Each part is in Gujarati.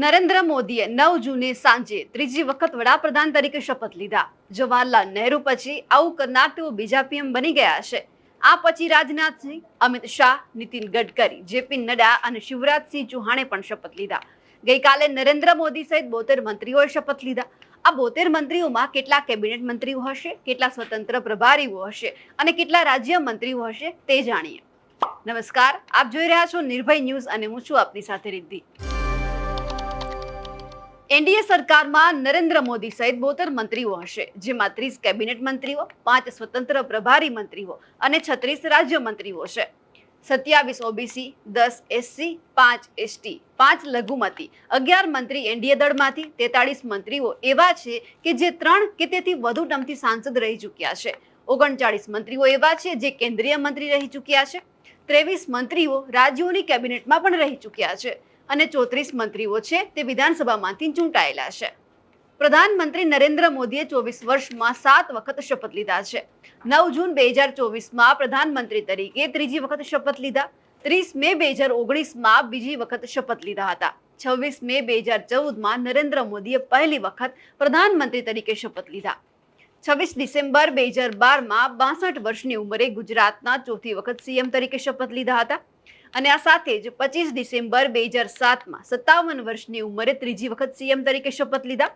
મોદીએ નવ જૂને સાંજે ત્રીજી વખત વડાપ્રધાન તરીકે શપથ લીધા. જવાહરલાલ નહેરુ પછી આવું કરનાર તેઓ બીજા પીએમ બની ગયા છે. આ પછી રાજનાથસિંહ અમિત શાહ, નીતિન ગડકરી, જેપી નડ્ડા અને શિવરાજસિંહ ચૌહાણે પણ શપથ લીધા. ગઈકાલે નરેન્દ્ર મોદી સહિત બોતેર મંત્રીઓએ શપથ લીધા. આ બોતેર મંત્રીઓમાં કેટલા કેબિનેટ મંત્રીઓ હશે, કેટલા સ્વતંત્ર પ્રભારીઓ હશે અને કેટલા રાજ્ય મંત્રીઓ હશે તે જાણીએ. નમસ્કાર, આપ જોઈ રહ્યા છો નિર્ભય ન્યૂઝ અને હું છું આપની સાથે રિદ્ધિ. એનડીએ સરકારમાં નરેન્દ્ર મોદી સહિત બોતેર મંત્રીઓ હશે, જેમાં ત્રીસ કેબિનેટ મંત્રીઓ, પાંચ સ્વતંત્ર પ્રભારી મંત્રીઓ અને છત્રીસ રાજ્ય મંત્રીઓ છે સત્યાવીસ ઓબીસી, દસ એસસી, પાંચ એસટી, પાંચ લઘુમતી, અગિયાર મંત્રી એનડીએ દળમાંથી, તેતાળીસ મંત્રીઓ એવા છે કે જે ત્રણ કે તેથી વધુ ટર્મથી સાંસદ રહી ચૂક્યા છે. ઓગણચાળીસ મંત્રીઓ એવા છે જે કેન્દ્રીય મંત્રી રહી ચૂક્યા છે. ત્રેવીસ મંત્રીઓ રાજ્યોની કેબિનેટમાં પણ રહી ચૂક્યા છે. અને ચોત્રીસ મંત્રીઓ છે તે વિધાનસભામાંથી ચૂંટાયેલા છે. પ્રધાનમંત્રી નરેન્દ્ર મોદીએ ચોવીસ વર્ષમાં સાત વખત શપથ લીધા છે. નવ જૂન બે હજાર ચોવીસમાં પ્રધાનમંત્રી તરીકે ત્રીજી વખત શપથ લીધા. ત્રીસ મે બે હજાર ઓગણીસમાં બીજી વખત શપથ લીધા હતા. છવ્વીસ મે બે હજાર ચૌદમાં નરેન્દ્ર મોદીએ પહેલી વખત પ્રધાનમંત્રી તરીકે શપથ લીધા. છવ્વીસ ડિસેમ્બર બે હજાર બારમાં બાસઠ વર્ષની ઉંમરે ગુજરાતના ચોથી વખત સીએમ તરીકે શપથ લીધા હતા. અને આ સાથે જ પચીસ ડિસેમ્બર બે હજાર સાતમાં સત્તાવન વર્ષની ઉંમરે ત્રીજી વખત સીએમ તરીકે શપથ લીધા.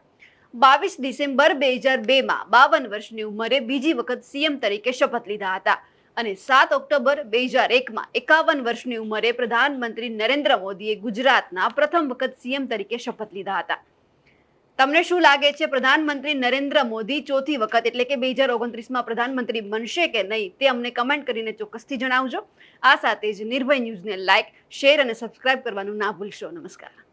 બાવીસ ડિસેમ્બર બે હજાર બેમાં બાવન વર્ષની ઉંમરે બીજી વખત સીએમ તરીકે શપથ લીધા હતા. અને સાત ઓક્ટોબર બે હજાર એકમાં એકાવન વર્ષની ઉંમરે પ્રધાનમંત્રી નરેન્દ્ર મોદીએ ગુજરાતના પ્રથમ વખત સીએમ તરીકે શપથ લીધા હતા. તમને શું લાગે છે, પ્રધાનમંત્રી નરેન્દ્ર મોદી ચોથી વખત, એટલે કે બે હજાર ઓગણત્રીસમાં પ્રધાનમંત્રી બનશે કે નહીં, તે અમને કમેન્ટ કરીને ચોક્કસથી જણાવજો. આ સાથે જ નિર્ભય ન્યૂઝને લાઇક શેર અને સબસ્ક્રાઇબ કરવાનું ના ભૂલશો. નમસ્કાર.